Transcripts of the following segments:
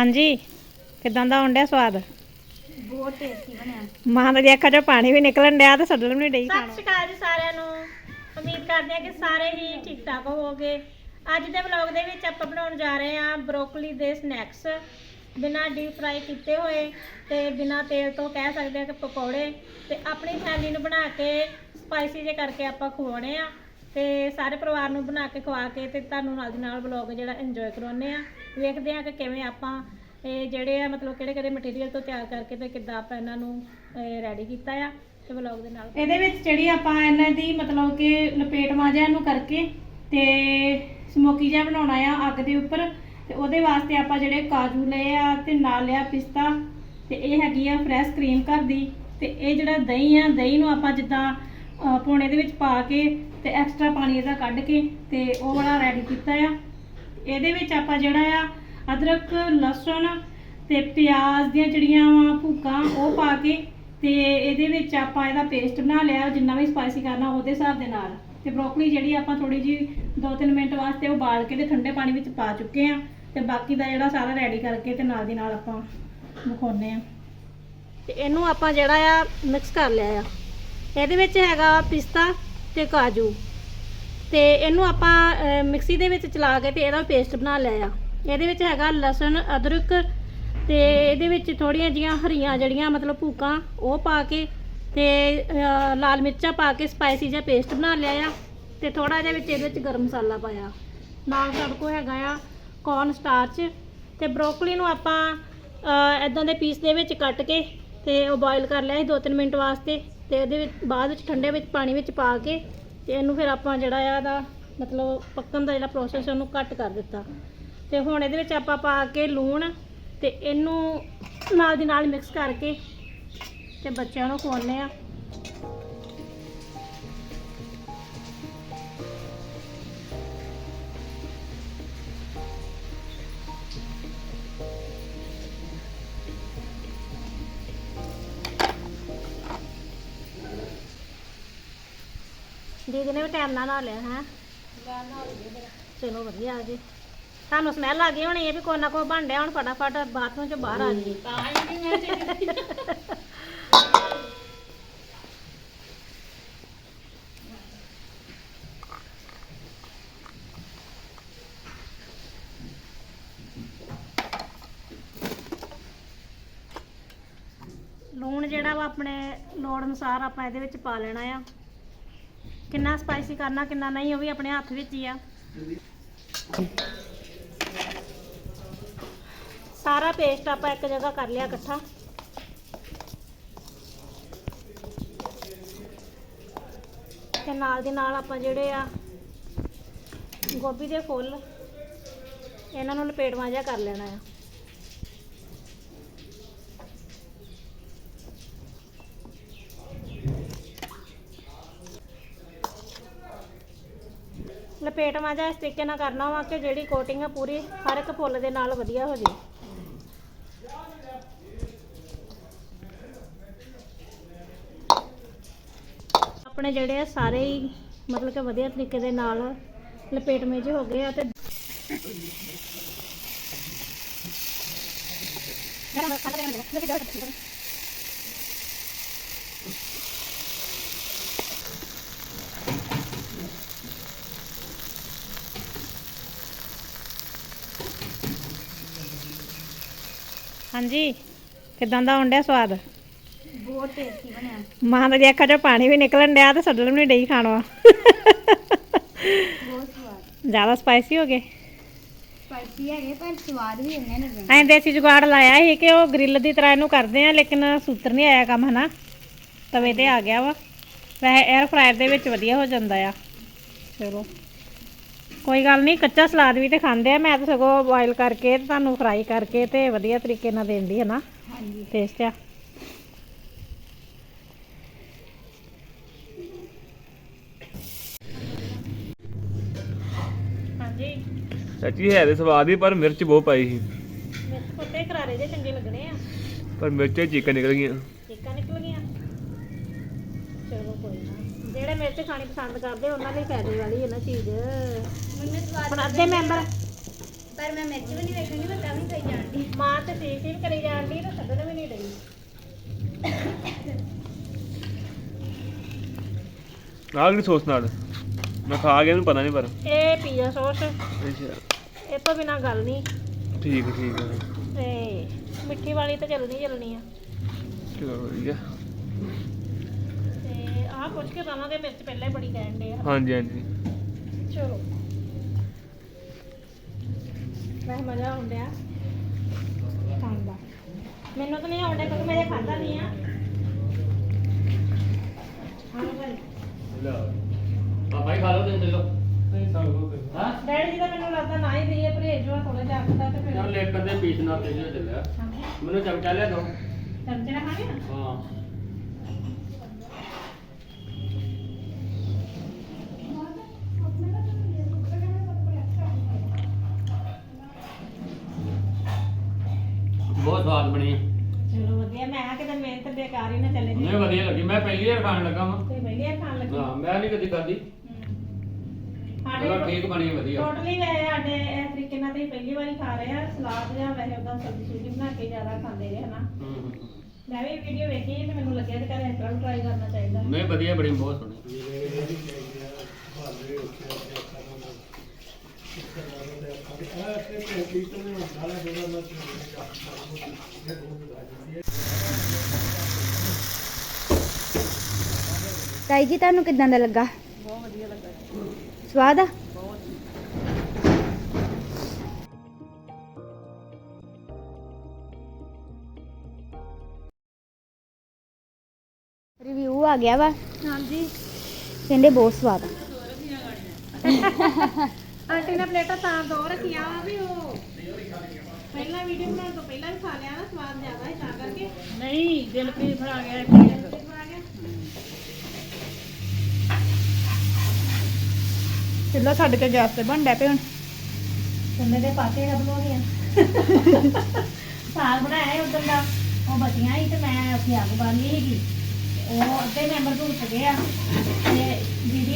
ਹਾਂਜੀ। ਕਿਦਾਂ ਦਾ ਆਉਂਦਿਆ ਸਵਾਦ? ਬਹੁਤ ਟੇਸਟੀ ਬਣਿਆ। ਮਾਂ ਦੀ ਅੱਖਾਂ 'ਚੋਂ ਪਾਣੀ ਵੀ ਨਿਕਲਣ ਡਿਆ ਤੇ ਸੱਦਣ ਵੀ ਨਹੀਂ ਡਈ ਸਤਿ ਸ਼੍ਰੀ ਅਕਾਲ ਜੀ ਸਾਰਿਆਂ ਨੂੰ। ਉਮੀਦ ਕਰਦੇ ਹਾਂ ਕਿ ਸਾਰੇ ਹੀ ਠੀਕ ਠਾਕ ਹੋਵੋਗੇ। ਅੱਜ ਦੇ ਵਲੌਗ ਦੇ ਵਿੱਚ ਆਪਾਂ ਬਣਾਉਣ ਜਾ ਰਹੇ ਹਾਂ ਬਰੋਕਲੀ ਦੇ ਸਨੈਕਸ ਬਿਨਾਂ ਡੀਪ ਫਰਾਈ ਕੀਤੇ ਹੋਏ ਤੇ ਬਿਨਾਂ ਤੇਲ ਤੋਂ ਕਹਿ ਸਕਦੇ ਹਾਂ ਕਿ ਪਕੌੜੇ ਤੇ ਆਪਣੀ ਫੈਮਿਲੀ ਨੂੰ ਬਣਾ ਕੇ ਸਪਾਈਸੀ ਜੇ ਕਰਕੇ ਆਪਾਂ ਖਵਾਉਣੇ ਆ। ਤੇ ਸਾਰੇ ਪਰਿਵਾਰ ਨੂੰ ਬਣਾ ਕੇ ਖਵਾ ਕੇ ਤੇ ਤੁਹਾਨੂੰ ਨਾਲ ਦੀ ਨਾਲ ਵਲੌਗ ਜਿਹੜਾ ਇੰਜੋਏ ਕਰਵਾਉਣੇ ਆ ਵੇਖਦੇ ਆ ਕਿ ਕਿਵੇਂ ਆਪਾਂ ਇਹ ਜਿਹੜੇ ਆ ਮਤਲਬ ਕਿਹੜੇ ਕਿਹੜੇ ਮਟੀਰੀਅਲ ਤੋਂ ਤਿਆਰ ਕਰਕੇ ਤੇ ਕਿੱਦਾਂ ਆਪਾਂ ਇਹਨਾਂ ਨੂੰ ਰੈਡੀ ਕੀਤਾ ਆ ਤੇ ਵਲੌਗ ਦੇ ਨਾਲ। ਇਹਦੇ ਵਿੱਚ ਜਿਹੜੀ ਆਪਾਂ ਇਹਨਾਂ ਦੀ ਮਤਲਬ ਕਿ ਲਪੇਟ ਮਾਜਾ ਇਹਨੂੰ ਕਰਕੇ ਤੇ ਸਮੋਕੀ ਜਿਹਾ ਬਣਾਉਣਾ ਆ ਅੱਗ ਦੇ ਉੱਪਰ ਤੇ ਉਹਦੇ ਵਾਸਤੇ ਆਪਾਂ ਜਿਹੜੇ ਕਾਜੂ ਲਏ ਆ ਤੇ ਨਾਲ ਲਿਆ ਪਿਸਤਾ ਤੇ ਇਹ ਹੈਗੀ ਆ ਫਰੈਸ਼ ਕਰੀਮ ਘਰ ਦੀ ਤੇ ਇਹ ਜਿਹੜਾ ਦਹੀਂ ਆ ਦਹੀਂ ਨੂੰ ਆਪਾਂ ਜਿੱਦਾਂ ਅਹ, ਦੇ ਵਿੱਚ ਪਾ ਕੇ ਤੇ ਐਕਸਟਰਾ ਪਾਣੀ ਇਹਦਾ ਕੱਢ ਕੇ ਤੇ ਉਹ ਵਾਲਾ ਰੈਡੀ ਕੀਤਾ ਆ। ਇਹਦੇ ਵਿੱਚ ਆਪਾਂ ਜਿਹੜਾ ਆ, ਅਦਰਕ, ਲਸਣ ਤੇ ਪਿਆਜ਼ ਦੀਆਂ ਜਿਹੜੀਆਂ ਵਾ ਭੁੱਕਾਂ ਉਹ ਪਾ ਕੇ ਤੇ ਇਹਦੇ ਵਿੱਚ ਆਪਾਂ ਇਹਦਾ ਪੇਸਟ ਬਣਾ ਲਿਆ, ਜਿੰਨਾ ਵੀ ਸਪਾਈਸੀ ਕਰਨਾ ਉਹਦੇ ਹਿਸਾਬ ਦੇ ਨਾਲ। ਤੇ ਬਰੋਕਲੀ ਜਿਹੜੀ ਆਪਾਂ ਥੋੜੀ ਜੀ 2-3 ਮਿੰਟ ਵਾਸਤੇ ਉਹ ਬਾਲ ਕੇ ਤੇ ਠੰਡੇ ਪਾਣੀ ਵਿੱਚ ਪਾ ਚੁੱਕੇ ਆ। ਤੇ ਬਾਕੀ ਦਾ ਜਿਹੜਾ ਸਾਰਾ ਰੈਡੀ ਕਰਕੇ ਤੇ ਨਾਲ ਦੀ ਨਾਲ ਆਪਾਂ ਵਿਖਾਉਨੇ ਆ। ਤੇ ਇਹਨੂੰ ਆਪਾਂ ਜਿਹੜਾ ਆ ਮਿਕਸ ਕਰ ਲਿਆ ਆ। ਇਹਦੇ ਵਿੱਚ ਹੈਗਾ ਪਿਸਤਾ ਤੇ ਕਾਜੂ। ਤੇ ਇਹਨੂੰ ਆਪਾਂ ਮਿਕਸੀ ਦੇ ਵਿੱਚ ਚਲਾ ਕੇ ਤੇ ਇਹਦਾ ਪੇਸਟ ਬਣਾ ਲਿਆ ਆ। ਇਹਦੇ ਵਿੱਚ ਹੈਗਾ ਲਸਣ, ਅਦਰਕ ਤੇ ਇਹਦੇ ਵਿੱਚ ਥੋੜੀਆਂ ਜੀਆਂ ਹਰੀਆਂ ਜਿਹੜੀਆਂ ਮਤਲਬ ਭੂਕਾਂ, ਉਹ ਪਾ ਕੇ ਤੇ ਲਾਲ ਮਿਰਚਾਂ ਪਾ ਕੇ ਸਪਾਈਸੀ ਜਿਹਾ ਪੇਸਟ ਬਣਾ ਲਿਆ ਆ ਤੇ ਥੋੜਾ ਜਿਹਾ ਵਿੱਚ ਇਹਦੇ ਵਿੱਚ ਗਰਮ ਮਸਾਲਾ ਪਾਇਆ। ਨਾਲ ਸਾਡੇ ਕੋਲ ਹੈਗਾ ਆ ਕੌਰਨ ਸਟਾਰਚ ਤੇ ਬਰੋਕਲੀ ਨੂੰ ਆਪਾਂ ਇਦਾਂ ਦੇ ਪੀਸ ਦੇ ਵਿੱਚ ਕੱਟ ਕੇ ਤੇ ਉਹ ਬੋਇਲ ਕਰ ਲਿਆ ਸੀ 2-3 ਮਿੰਟ ਵਾਸਤੇ। ਤੇ ਇਹਦੇ ਵਿੱਚ ਬਾਅਦ ਵਿੱਚ ਠੰਡੇ ਵਿੱਚ ਪਾਣੀ ਵਿੱਚ ਪਾ ਕੇ ਤੇ ਇਹਨੂੰ ਫਿਰ ਆਪਾਂ ਜਿਹੜਾ ਆ ਇਹਦਾ ਮਤਲਬ ਪੱਕਣ ਦਾ ਜਿਹੜਾ ਪ੍ਰੋਸੈਸ ਉਹਨੂੰ ਕੱਟ ਕਰ ਦਿੱਤਾ। ਤੇ ਹੁਣ ਇਹਦੇ ਵਿੱਚ ਆਪਾਂ ਪਾ ਕੇ ਲੂਣ ਤੇ ਇਹਨੂੰ ਨਾਲ ਦੀ ਨਾਲ ਮਿਕਸ ਕਰਕੇ ਤੇ ਬੱਚਿਆਂ ਨੂੰ ਖਵਾਉਂਦੇ ਆ। ਦੀਦੀ ਨੇ ਵੀ ਟਾਈਮ ਨਾਲ ਨਹਾ ਲਿਆ ਹੈ? ਚਲੋ ਵਧੀਆ ਆ ਜੀ। ਤੁਹਾਨੂੰ ਸਮੈਲ ਆ ਗਈ ਹੋਣੀ ਹੈ ਵੀ ਕੋਈ ਨਾ ਕੋਈ ਬਣ ਡਿਆ ਹੁਣ ਫਟਾਫਟ ਬਾਥਰੂਮ ਚ ਬਾਹਰ ਆ ਜੀ। ਲੂਣ ਜਿਹੜਾ ਵਾ ਆਪਣੇ ਲੋੜ ਅਨੁਸਾਰ ਆਪਾਂ ਇਹਦੇ ਵਿੱਚ ਪਾ ਲੈਣਾ ਆ। ਕਿੰਨਾ ਸਪਾਈਸੀ ਕਰਨਾ, ਕਿੰਨਾ ਨਹੀਂ, ਉਹ ਵੀ ਆਪਣੇ ਹੱਥ ਵਿੱਚ ਹੀ ਆ। ਸਾਰਾ ਪੇਸਟ ਆਪਾਂ ਇੱਕ ਜਗ੍ਹਾ ਕਰ ਲਿਆ ਇਕੱਠਾ। ਤੇ ਨਾਲ ਦੀ ਨਾਲ ਆਪਾਂ ਜਿਹੜੇ ਆ ਗੋਭੀ ਦੇ ਫੁੱਲ, ਇਹਨਾਂ ਨੂੰ ਲਪੇਟਵਾਂ ਜਿਹਾ ਕਰ ਲੈਣਾ ਆ। ਲਪੇਟ ਜਿਹਾ ਇਸ ਤਰੀਕੇ ਨਾਲ ਕਰਨਾ ਵਾ ਕਿ ਜਿਹੜੀ ਕੋਟਿੰਗ ਆ ਪੂਰੀ ਹਰ ਇੱਕ ਫੁੱਲ ਦੇ ਨਾਲ ਵਧੀਆ ਹੋ ਜੇ ਆਪਣੇ ਜਿਹੜੇ ਆ ਸਾਰੇ ਹੀ ਮਤਲਬ ਕਿ ਵਧੀਆ ਤਰੀਕੇ ਦੇ ਨਾਲ ਲਪੇਟ ਜਿਹੇ ਹੋ ਗਏ ਆ ਤੇ ਹਾਂਜੀ ਕਿਦਾਂ ਦਾ ਆਉਂਦਿਆ ਸਵਾਦ? ਬਹੁਤ ਟੇਸਟੀ ਬਣਿਆ। ਮਾਂ ਦੀ ਅੱਖਾਂ 'ਚੋਂ ਪਾਣੀ ਵੀ ਨਿਕਲਣ ਡਿਆ ਤੇ ਸੱਦਣ ਵੀ ਨਹੀਂ ਡਈ ਖਾਣਾ। ਬਹੁਤ ਸਵਾਦ। ਜ਼ਿਆਦਾ ਸਪਾਈਸੀ ਹੋ ਗਏ? ਸਪਾਈਸੀ ਹੈਗੇ ਪਰ ਸਵਾਦ ਵੀ ਇੰਨੇ ਨੇ ਐਂ ਦੇਸੀ ਜੁਗਾੜ ਲਾਇਆ ਸੀ ਕਿ ਉਹ ਗ੍ਰਿਲ ਦੀ ਤਰ੍ਹਾਂ ਇਹਨੂੰ ਕਰਦੇ ਆ ਲੇਕਿਨ ਸੂਤਰ ਨਹੀਂ ਆਇਆ ਕੰਮ ਹਨਾ? ਤਵੇ ਤੇ ਆ ਗਿਆ ਵਾ। ਵੈਸੇ 에ਅਰ ਫਰਾਇਰ ਦੇ ਵਿੱਚ ਵਧੀਆ ਹੋ ਜਾਂਦਾ ਆ। ਚਲੋ। ਕੋਈ ਗੱਲ ਨਹੀਂ ਕੱਚਾ ਸਲਾਦ ਵੀ ਤੇ ਖਾਂਦੇ ਆ। ਮੈਂ ਤਾਂ ਸਗੋਂ ਬੋਇਲ ਕਰਕੇ ਤੇ ਤੁਹਾਨੂੰ ਫਰਾਈ ਕਰਕੇ ਤੇ ਵਧੀਆ ਤਰੀਕੇ ਨਾਲ ਦੇਂਦੀ ਹੈ ਨਾ। ਹਾਂਜੀ। ਟੇਸਟ ਆ। ਹਾਂਜੀ। ਸੱਚੀ ਹੈ ਤੇ ਸਵਾਦ ਹੀ ਪਰ ਮਿਰਚ ਬਹੁਤ ਪਾਈ ਸੀ। ਮਿਰਚ ਪੁੱਤੇ ਕਰਾਰੇ ਜੇ ਚੰਗੇ ਲੱਗਣੇ ਆ। ਪਰ ਮਿਰਚਾਂ ਚੀਕਾਂ ਨਿਕਲ ਗਈਆਂ। ਚੀਕਾਂ ਨਿਕਲ ਗਈਆਂ। ਚਲੋ ਕੋਈ ਨਾ। ਜਿਹੜੇ ਮਿਰਚ ਖਾਣੀ ਪਸੰਦ ਕਰਦੇ ਉਹਨਾਂ ਲਈ ਫਾਇਦੇ ਵਾਲੀ ਹੈ ਨਾ ਚੀਜ਼। ਮੈਨੂੰ ਸਵਾਦ ਹੁਣ ਅੱਧੇ ਮੈਂਬਰ ਪਰ ਮੈਂ ਮਿਰਚ ਵੀ ਨਹੀਂ ਵੇਖਣੀ ਮੈਂ ਤਾਂ ਵੀ ਖਾਈ ਜਾਣਦੀ ਮਾਂ ਤੇ ਸੀ ਸੀ ਕਰੀ ਜਾਣ ਦੀ ਤੇ ਛੱਡਣ ਵੀ ਨਹੀਂ ਰਹੀ ਆਹ ਕਿਹੜੀ ਸੋਸ ਨਾਲ। ਮੈਂ ਖਾ ਗਿਆ ਮੈਨੂੰ ਪਤਾ ਨਹੀਂ ਪਰ। ਇਹ ਪੀਜ਼ਾ ਸੌਸ। ਅੱਛਾ। ਇਹ ਤੋਂ ਬਿਨਾ ਗੱਲ ਨਹੀਂ। ਠੀਕ ਹੈ, ਠੀਕ ਹੈ ਤੇ ਮਿੱਠੀ ਵਾਲੀ ਤਾਂ ਚੱਲਣੀ ਚੱਲਣੀ ਆ। ਚਲੋ ਵਧੀਆ। ਪੁੱਛ ਕੇ ਪਾਵਾਂਗੇ ਮਿਰਚ ਪਹਿਲਾਂ ਹੀ ਬੜੀ ਕਹਿਣ ਦੇ ਆ। ਹਾਂਜੀ ਹਾਂਜੀ। ਚਲੋ। ਮਜ਼ਾ ਮੈਨੂੰ ਤਾਂ ਨਹੀਂ ਆਉਂਦਾ ਕਿਉਂਕਿ ਮੇਰੇ ਖਾਂਦਾ ਨਹੀਂ ਆ। ਹਾਂ ਭਾਈ। ਪਾਪਾ ਹੀ ਖਾ ਲਓ ਤੁਸੀਂ ਚਲੋ ਹਾਂ? ਡੈਡੀ ਜੀ ਦਾ ਮੈਨੂੰ ਲੱਗਦਾ ਨਾ ਹੀ ਦਈਏ ਪਰਹੇਜ ਹੋਆ ਥੋੜਾ ਜਿਹਾ ਅੱਖਦਾ ਤੇ ਫਿਰ ਚੱਲ ਇੱਕ ਅੱਧੇ ਪੀਸ ਨਾਲ ਤੇ ਜਿਹੜਾ ਚੱਲਿਆ। ਹਾਂਜੀ ਮੈਨੂੰ ਚਮਚਾ ਲਿਆ ਦੋ। ਚਮਚੇ ਨਾਲ ਖਾਣੇ ਹਾਂ ਬਹੁਤ ਸਵਾਦ ਬਣੀ ਚਲੋ ਵਧੀਆ ਮੈਂ ਆ ਕਿਤੇ ਮਿਹਨਤ ਬੇਕਾਰ ਹੀ ਨਾ ਚੱਲੇ ਜੀ ਨਹੀਂ ਵਧੀਆ ਲੱਗੀ। ਮੈਂ ਪਹਿਲੀ ਵਾਰ ਖਾਣ ਲੱਗਾ ਵਾਂ। ਤੇ ਵਧੀਆ ਖਾਣ ਲੱਗੀ? ਹਾਂ ਮੈਂ ਨਹੀਂ ਕਦੀ ਖਾਦੀ ਚਲੋ ਠੀਕ ਬਣੀ ਵਧੀਆ। ਟੋਟਲੀ ਵੈਸੇ ਸਾਡੇ ਇਸ ਤਰੀਕੇ ਨਾਲ ਤੇ ਪਹਿਲੀ ਵਾਰੀ ਖਾ ਰਹੇ ਆ ਸਲਾਦ ਜਾਂ ਵੈਸੇ ਉਦਾਂ ਸਬਜ਼ੀ ਸੁਬਜ਼ੀ ਬਣਾ ਕੇ ਜ਼ਿਆਦਾ ਖਾਂਦੇ ਰਹੇ ਹਨਾ? ਹੂੰ, ਹੂੰ, ਹੂੰ। ਮੈਂ ਵੀ ਵੀਡੀਓ ਵੇਖੀ ਤੇ ਮੈਨੂੰ ਲੱਗਿਆ ਕਿ ਘਰੇ ਇਸ ਤਰ੍ਹਾਂ ਵੀ ਟਰਾਈ ਕਰਨਾ ਚਾਹੀਦਾ। ਨਹੀਂ ਵਧੀਆ ਬਣੀ ਬਹੁਤ ਸੋਹਣੀ। ਤਾਈ ਜੀ ਤੁਹਾਨੂੰ ਕਿਦਾਂ ਦਾ ਲੱਗਾ? ਬਹੁਤ ਵਧੀਆ ਲੱਗਾ ਸਵਾਦ ਆ? ਰਿਵਿਊ ਆ ਗਿਆ ਵਾ। ਹਾਂਜੀ। ਕਹਿੰਦੇ ਬਹੁਤ ਸਵਾਦ ਆ। ਆਂਟੀ ਨੇ ਪਲੇਟਾਂ ਤਾਂ ਦੋ ਰੱਖੀਆਂ ਵਾ ਵੀ ਉਹ ਪਹਿਲਾਂ ਵੀਡੀਓ ਬਣਾਉਣ ਤੋਂ ਪਹਿਲਾਂ ਵੀ ਖਾ ਲਿਆ ਨਾ ਸਵਾਦ ਜ਼ਿਆਦਾ ਹੈ ਤਾਂ ਕਰਕੇ। ਨਹੀਂ ਦਿਲ ਪੀ ਫੜਾ ਗਿਆ ਬਣਾ ਗਿਆ। ਚੁੱਲ੍ਹਾ ਛੱਡ ਕੇ ਗੈਸ ਤੇ ਬਣ ਡੈ ਪਏ ਹੁਣ। ਚੰਨੇ ਦੇ ਪਾਸੇ ਰੱਬ ਲੋ ਗਿਆ ਸਾਗ ਬਣਾਇਆ ਉਦੋਂ ਦਾ। ਉਹ ਬਚੀਆਂ ਸੀ ਤੇ ਮੈਂ ਉੱਥੇ ਅੱਗ ਬਾਲੀ ਸੀਗੀ। ਉਹ ਅੱਧੇ ਮੈਂਬਰ ਭੁਗਤ ਗਏ ਆ। ਤੇ ਦੀਦੀ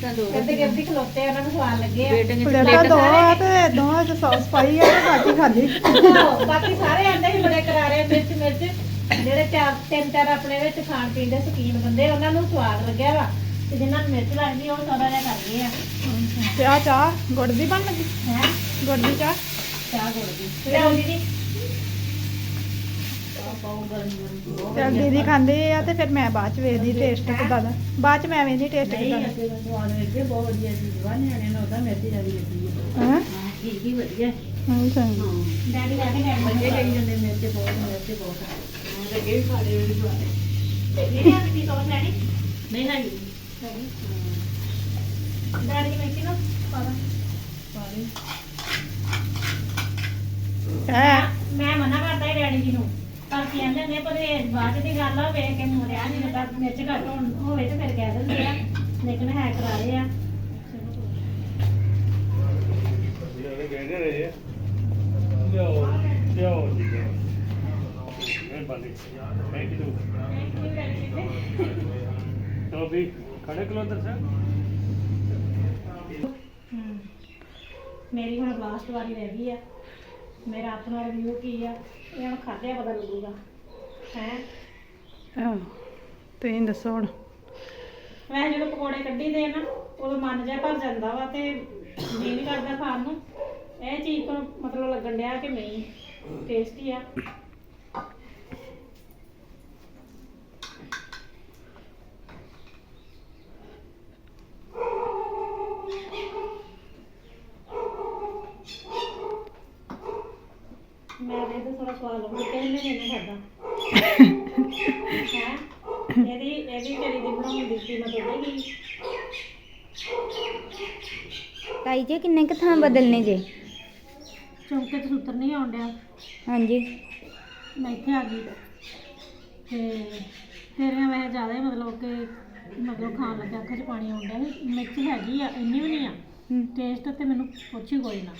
ਕਹਿੰਦੇ ਕਹਿੰਦੇ ਖਲੋਤੇ ਉਹਨਾਂ ਨੂੰ ਸਵਾਦ ਲੱਗੇ ਆ। ਪਲੇਟਾਂ ਦੋ ਆ ਤੇ ਦੋਵਾਂ ਚ ਸੌਸ ਪਾਈ ਆ ਤੇ ਬਾਕੀ ਖਾਲੀ ਆਹੋ, ਬਾਕੀ ਸਾਰੇ ਆਂਦੇ ਸੀ ਬੜੇ ਕਰਾਰੇ ਮਿਰਚ ਮਿਰਚ। ਜਿਹੜੇ ਚਾਰ ਤਿੰਨ ਚਾਰ ਆਪਣੇ ਵਿੱਚ ਖਾਣ ਪੀਣ ਦੇ ਸ਼ੌਕੀਨ ਬੰਦੇ ਉਹਨਾਂ ਨੂੰ ਸਵਾਦ ਲੱਗਿਆ ਵਾ। ਤੇ ਜਿਨ੍ਹਾਂ ਨੂੰ ਮਿਰਚ ਲੱਗਦੀ ਉਹ ਥੋੜਾ ਜਿਹਾ ਕਰ ਗਏ ਆ। ਤੇ ਆ ਚਾਹ ਗੁੜ ਦੀ ਬਣ ਲੱਗੀ? ਹੈ? ਗੁੜ ਦੀ ਚਾਹ? ਚਾਹ ਗੁੜ ਦੀ। ਤੇ ਆਓ ਦੀਦੀ। ਚੱਲ ਦੀਦੀ ਖਾਂਦੇ ਆ ਤੇ ਫਿਰ ਮੈਂ ਬਾਅਦ ਚ ਵੇਖਦੀ ਟੇਸਟ ਕਿਦਾਂ। ਦਾ ਬਾਅਦ ਚ ਮੈਂ ਵੇਖਦੀ ਟੇਸਟ ਕਿਦਾਂ। ਦਾ ਹੈ। ਹਾਂ? ਠੀਕ ਹੀ ਵਧੀਆ। ਅੱਛਾ। ਡੈਡੀ ਲੈ ਕੇ ਡੈਡੀ ਬੱਚੇ ਕਹੀ ਜਾਂਦੇ ਮਿਰਚ ਬਹੁਤ ਮਿਰਚ ਬਹੁਤ। ਹਾਂ ਲੱਗੇ ਵੀ ਖਾ ਰਹੇ ਵੀ ਖਾ ਇਹ ਆ ਵੀ ਸੌਸ ਲੈਣੀ ਨਹੀਂ ਹੈਗੀ। ਡੈਡੀ ਮੈਂ ਕਿਹਾ ਪਾ ਦਾਂ। ਪਾ ਲਈ। ਹੈ? ਮੈਂ ਮਨਾ ਕਰਦਾ ਹੀ ਡੈਡੀ ਜੀ ਨੂੰ। ਪਰ ਕਹਿੰਦੇ ਨੇ ਪਰ ਇਹ ਬਾਅਦ ਦੀ ਗੱਲ ਆ ਵੇਖ ਕੇ ਮੁਰਿਆ ਨਹੀਂ ਤਾਂ ਮਿਰਚ ਘੱਟ ਹੋਣ- ਹੋਵੇ ਤੇ ਫਿਰ ਕਹਿ ਦਿੰਦੇ ਆ ਲੇਕਿਨ ਹੈ ਕਰਾ ਰਹੇ ਆ ਜਿਹੜੇ ਕਹਿੰਦੇ ਰਹੇ ਆ ਲਿਆਓ ਲਿਆਓ ਜੀ ਮੈਂ ਬੰਦੇ ਥੈਂਕ ਯੂ ਚਲੋ ਵੀ ਖੜੇ ਕਲੋਦਰ ਸਰ ਹਮ। ਮੇਰੀ ਹੁਣ ਲਾਸਟ ਵਾਰੀ ਰਹਿ ਗਈ ਆ ਮੇਰਾ ਆਪਣਾ ਰਿਵਿਊ ਕੀ ਆ? ਇਹ ਹੁਣ ਖਾਧਿਆ ਪਤਾ ਲੱਗੂਗਾ। ਹੈ? ਹਾਂ ਤੁਸੀਂ ਦੱਸੋ ਹੁਣ। ਵੈਸੇ ਜਦੋਂ ਪਕੌੜੇ ਕੱਢੀ ਦੇ ਨਾ ਉਦੋਂ ਮਨ ਜਿਹਾ ਭਰ ਜਾਂਦਾ ਵਾ ਤੇ ਜੀ ਨਹੀਂ ਕਰਦਾ ਖਾਣ ਨੂੰ। ਇਹ ਚੀਜ਼ ਤੋਂ ਮਤਲਬ ਲੱਗਣ ਡਿਆ ਕਿ ਨਹੀਂ ਟੇਸਟੀ ਆ ਮੈਂ ਤੇ ਇਹਦਾ ਥੋੜਾ ਸਵਾਦ ਲੱਗੂ ਕਿ ਇਹਨੇ ਨਹੀਂ ਖਾਦਾ ਹੈ ਇਹਦੀ ਇਹਦੀ ਤੇਰੀ ਦੀ ਬਣਾਉਣ ਦੀ ਕੀਮਤ ਹੋਵੇਗੀ ਤਾਈ ਜੀ ਕਿੰਨੇ ਕੁ ਥਾਂ ਬਦਲਨੇ ਜੇ? ਚੌਂਕੇ ਤੇ ਸੁੱਤਰ ਨਹੀਂ ਆਉਣ ਡਿਆ। ਹਾਂਜੀ। ਮੈਂ ਇੱਥੇ ਆ ਗਈ। ਤੇ ਤੇਰੇ ਵੈਸੇ ਜ਼ਿਆਦਾ ਹੀ ਮਤਲਬ ਕਿ ਮਤਲਬ ਖਾਣ ਲੱਗਾ ਅੱਖਾਂ 'ਚ ਪਾਣੀ ਆਉਂਦਾ ਮਿਰਚ ਹੈਗੀ ਆ ਇੰਨੀ ਵੀ ਨਹੀਂ ਆ। ਹਮ, ਟੇਸਟ ਤੇ ਮੈਨੂੰ ਪੁੱਛੀ ਕੋਈ ਨਾ।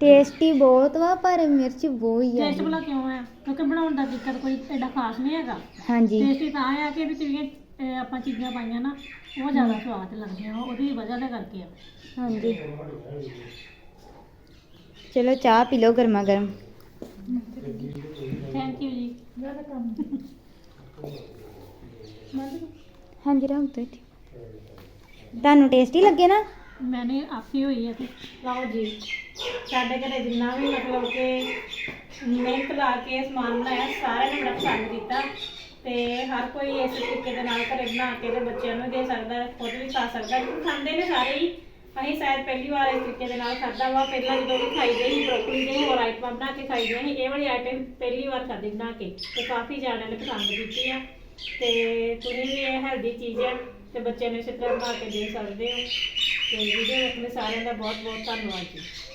ਟੇਸਟੀ ਬਹੁਤ ਵਾ ਪਰ ਮਿਰਚ ਬਹੁਤ ਹੀ ਟੇਸਟ ਆ ਭਲਾ ਕਿਉਂ ਆ? ਕਿਉਂਕਿ ਬਣਾਉਣ ਦਾ ਦਿੱਕਤ ਕੋਈ ਐਡਾ ਖਾਸ ਨਹੀਂ ਹੈਗਾ। ਹਾਂਜੀ। ਟੇਸਟੀ ਤਾਂ ਆ ਕਿ ਵੀ ਜਿਹੜੀਆਂ ਅਹ, ਆਪਾਂ ਚੀਜ਼ਾਂ ਪਾਈਆਂ ਨਾ ਉਹ ਜ਼ਿਆਦਾ ਸਵਾਦ ਲੱਗਦੀਆਂ ਉਹਦੀ ਵਜ੍ਹਾ ਦੇ ਕਰਕੇ ਆ। ਹਾਂਜੀ। ਚਲੋ ਚਾਹ ਪੀ ਲਓ ਗਰਮਾ ਗਰਮ। ਥੈਂਕ ਯੂ ਜੀ। ਹਾਂਜੀ ਰਾਮ ਤੋਂ ਤੁਹਾਨੂੰ ਟੇਸਟੀ ਲੱਗੇ ਨਾ? ਮੈਨੇ ਆਖੀ ਹੋਈ ਹੈ ਤੇ ਲਓ ਜੀ ਸਾਡੇ ਘਰੇ ਜਿੰਨਾ ਵੀ ਮਤਲਬ ਕਿ ਮਿਹਨਤ ਲਾ ਕੇ ਸਮਾਨ ਬਣਾਇਆ ਸਾਰਿਆਂ ਨੇ ਬੜਾ ਪਸੰਦ ਕੀਤਾ। ਤੇ ਹਰ ਕੋਈ ਇਸ ਤਰੀਕੇ ਦੇ ਨਾਲ ਘਰੇ ਬਣਾ ਕੇ ਤੇ ਬੱਚਿਆਂ ਨੂੰ ਦੇ ਸਕਦਾ, ਖੁਦ ਵੀ ਖਾ ਸਕਦਾ। ਕਿਉਂਕਿ ਖਾਂਦੇ ਨੇ ਸਾਰੇ ਹੀ। ਅਸੀਂ ਸ਼ਾਇਦ ਪਹਿਲੀ ਵਾਰ ਇਸ ਤਰੀਕੇ ਦੇ ਨਾਲ ਖਾਧਾ ਵਾ, ਪਹਿਲਾਂ ਜਦੋਂ ਵੀ ਖਾਈਦੇ ਸੀ ਬਰੋਕਲੀ ਦੇ ਹੋਰ ਆਈਟਮਾਂ ਬਣਾ ਕੇ ਖਾਈਦੀਆਂ ਸੀ। ਇਹ ਵਾਲੀ ਆਈਟਮ ਪਹਿਲੀ ਵਾਰ ਖਾਧੀ ਬਣਾ ਕੇ ਤੇ ਕਾਫੀ ਜਣਿਆਂ ਨੇ ਪਸੰਦ ਕੀਤੀ ਆ। ਤੇ ਤੁਸੀਂ ਵੀ ਇਹ ਹੈਲਦੀ ਚੀਜ਼ ਹੈ ਤੇ ਬੱਚਿਆਂ ਨੂੰ ਇਸੇ ਤਰ੍ਹਾਂ ਬਣਾ ਕੇ ਦੇ ਸਕਦੇ ਹੋ। ਤੇ ਵੀਡੀਓ ਵੇਖਣ ਲਈ ਸਾਰਿਆਂ ਦਾ ਬਹੁਤ ਬਹੁਤ ਧੰਨਵਾਦ ਜੀ।